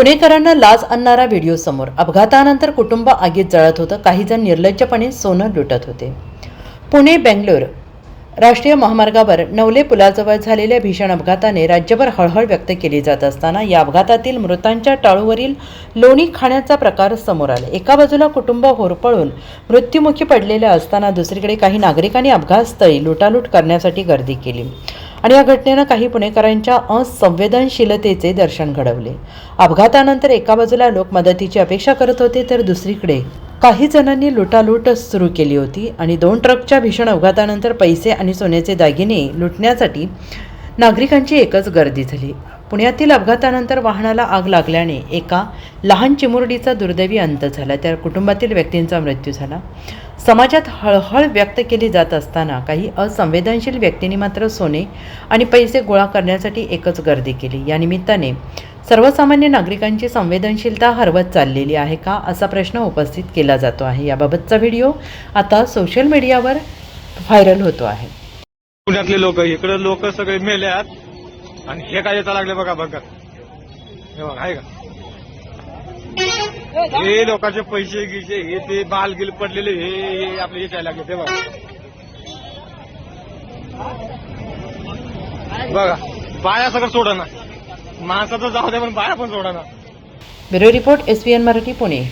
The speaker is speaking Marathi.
पुणेकरांना लाज आणणारा व्हिडिओ समोर. अपघातानंतर कुटुंब आगीत जळत होतं. काही जण निर्लज्जपणे सोनं लुटत होते. पुणे बेंगलोर. राष्ट्रीय महामार्गावर नवले पुलाजवळ झालेल्या भीषण अपघाताने राज्यभर हळहळ व्यक्त केली जात असताना या अपघातातील मृतांच्या टाळूवरील लोणी खाण्याचा प्रकार समोर आला. एका बाजूला कुटुंब होरपळून मृत्युमुखी पडलेले असताना दुसरीकडे काही नागरिकांनी अपघातस्थळी लुटालूट करण्यासाठी गर्दी केली. आणि या घटनेनं काही पुणेकरांच्या असंवेदनशीलतेचे दर्शन घडवले. अपघातानंतर एका बाजूला लोक मदतीची अपेक्षा करत होते तर दुसरीकडे काही जणांनी लुटालूट सुरू केली होती आणि दोन ट्रकच्या भीषण अपघातानंतर पैसे आणि सोन्याचे दागिने लुटण्यासाठी नागरिकांची एकच गर्दी झाली. पुण्यातील अपघातानंतर वाहनाला आग लागल्याने एका लहान चिमुरडीचा दुर्दैवी अंत झाला. त्या कुटुंबातील व्यक्तींचा मृत्यू झाला. समाजात हळहळ व्यक्त केली जात असताना काही असंवेदनशील व्यक्तींनी मात्र सोने आणि पैसे गोळा करण्यासाठी एकच गर्दी केली. या निमित्ताने सर्वसामान्य नागरिकांची संवेदनशीलता हरवत चाललेली आहे का असा प्रश्न उपस्थित केला जातो आहे. याबाबतचा व्हिडिओ आता सोशल मीडियावर व्हायरल होतो आहे. पुण्यातले लोक इकडे लोक सगळे मेल्यात आणि हे काय येता लागले बघा बघा. हे बघा आहे का? हे लोकांचे पैसे गिसे हे ते बाल गिल पडलेले हे आपले हे लागले ते बघा. बघा बाया सगळं सोडा ना माणसाचं जाऊ दे पण बाया पण सोडा ना bureau report S Marathi Pune.